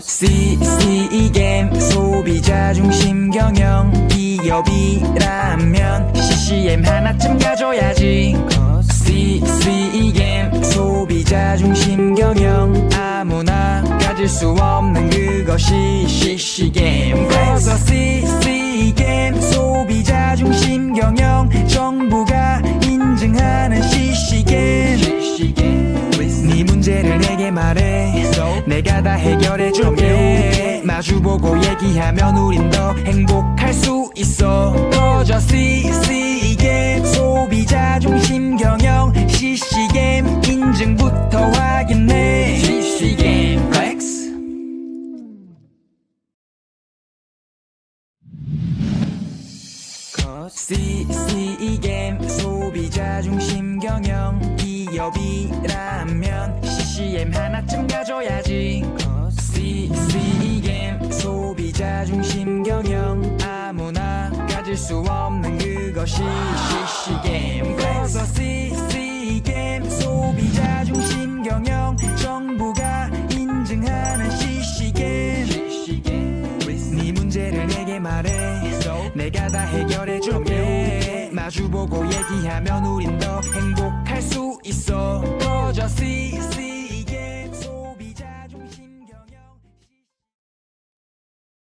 CCM 소비자 중심 경영 기업이라면 CCM 하나쯤 가져야지. CCM 소비자 중심 경영 아무나 가질 수 없는 그것이 CC겜 그래서 CCM 소비자 중심 경영 내게 말해. 내가 다 해결해 줄게. 마주보고 얘기하면 우린 더 행복할 수 있어. 꺼져 CC겜 소비자 중심 경영 CC겜 인증부터 확인해. CC겜 플렉스 CC겜 소비자 중심 경영 기업이라면 CCM 하나쯤 가져야지. CC겜 소비자 중심 경영 아무나 가질 수 없는 그것이 CC겜 그래서 CC겜 소비자 중심 경영 정부가 인증하는 CC겜 네 문제를 내게 말해. 내가 다 해결해 줄게. 마주보고 얘기하면 우린 더 행복할 수 있어. 꺼져 CC